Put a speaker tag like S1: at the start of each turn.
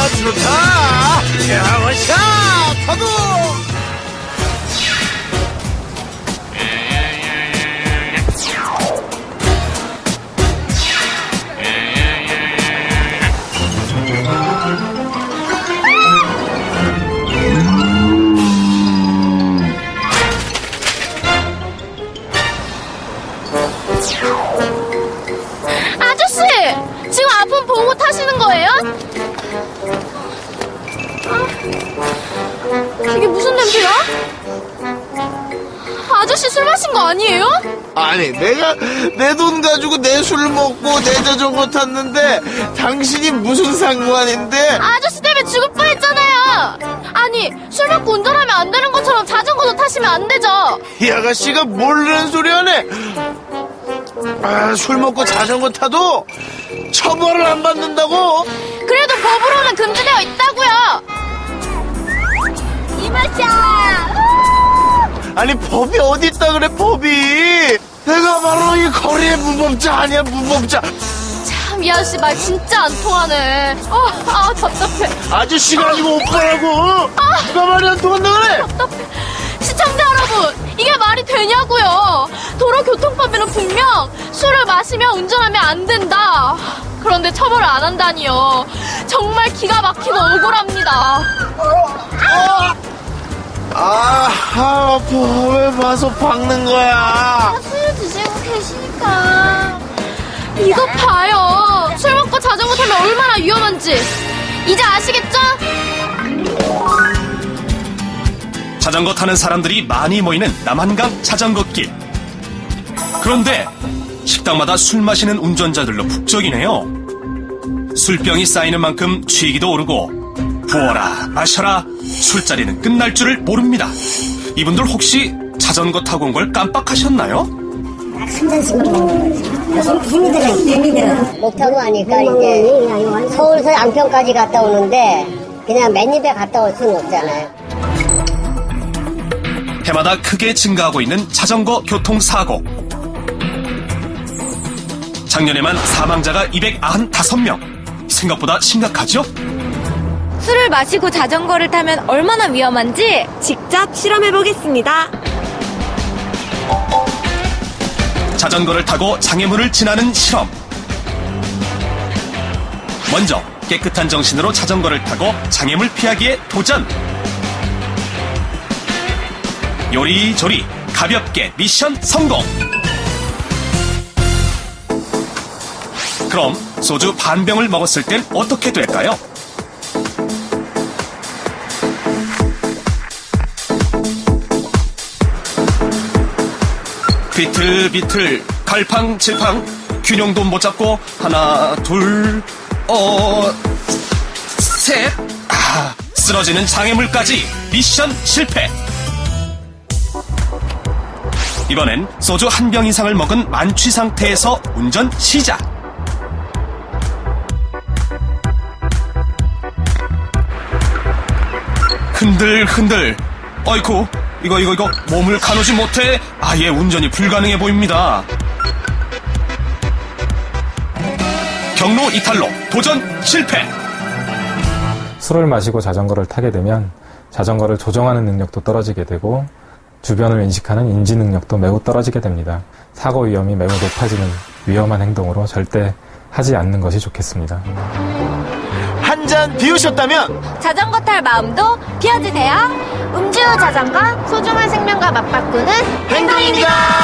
S1: 나 좋다 샤워샷 하고 아저씨! 지금 아픈 보고 타시는 거예요? 냄새야? 아저씨 술 마신 거 아니에요?
S2: 아니 내가 내 돈 가지고 내 술 먹고 내 자전거 탔는데 당신이 무슨 상관인데
S1: 아저씨 때문에 죽을 뻔했잖아요. 아니 술 먹고 운전하면 안 되는 것처럼 자전거도 타시면 안 되죠.
S2: 이 아가씨가 모르는 소리 하네 아, 술 먹고 자전거 타도 처벌을 안 받는다고
S1: 그래도 법으로는 금지되어 있다고요. 이마샤.
S2: 아니 법이 어디 있다 그래 법이 내가 바로 이 거리의 무법자 아니야 무법자
S1: 참, 이 아저씨 말 진짜 안 통하네. 아, 아 답답해.
S2: 아저씨가 아니고 오빠라고 누가 말이 안 통한다 그래
S1: 답답해. 시청자 여러분, 이게 말이 되냐고요. 도로교통법에는 분명 술을 마시며 운전하면 안 된다. 그런데 처벌을 안 한다니요. 정말 기가 막히고 억울합니다.
S2: 아, 아 법에 봐서 박는 거야
S1: 술 드시고 계시니까. 이거 봐요. 술 먹고 자전거 타면 얼마나 위험한지. 이제 아시겠죠?
S3: 자전거 타는 사람들이 많이 모이는 남한강 자전거길. 그런데 식당마다 술 마시는 운전자들로 북적이네요. 술병이 쌓이는 만큼 취기도 오르고 부어라 마셔라 술자리는 끝날 줄을 모릅니다. 이분들 혹시 자전거 타고 온 걸 깜빡하셨나요?
S4: 들어.
S5: 목타고 하니까 이제 서울서 양평까지 갔다 오는데 그냥 맨 입에 갔다 올 수는 없잖아요.
S3: 해마다 크게 증가하고 있는 자전거 교통사고. 작년에만 사망자가 295명. 생각보다 심각하죠?
S6: 술을 마시고 자전거를 타면 얼마나 위험한지 직접 실험해 보겠습니다.
S3: 자전거를 타고 장애물을 지나는 실험. 먼저 깨끗한 정신으로 자전거를 타고 장애물 피하기에 도전. 요리조리 가볍게 미션 성공. 그럼 소주 반 병을 먹었을 땐 어떻게 될까요? 비틀비틀 갈팡질팡. 균형도 못 잡고 하나 둘어셋. 아, 쓰러지는 장애물까지 미션 실패. 이번엔 소주 한 병 이상을 먹은 만취 상태에서 운전 시작. 흔들흔들. 어이쿠 이거 이거 이거 몸을 가누지 못해 아예 운전이 불가능해 보입니다 경로 이탈로 도전 실패
S7: 술을 마시고 자전거를 타게 되면 자전거를 조정하는 능력도 떨어지게 되고 주변을 인식하는 인지 능력도 매우 떨어지게 됩니다. 사고 위험이 매우 높아지는 위험한 행동으로 절대 하지 않는 것이 좋겠습니다.
S2: 한 잔 비우셨다면
S6: 자전거 탈 마음도 비워주세요.
S1: 음주 자전거 소중한 생명과 맞바꾸는
S2: 행동입니다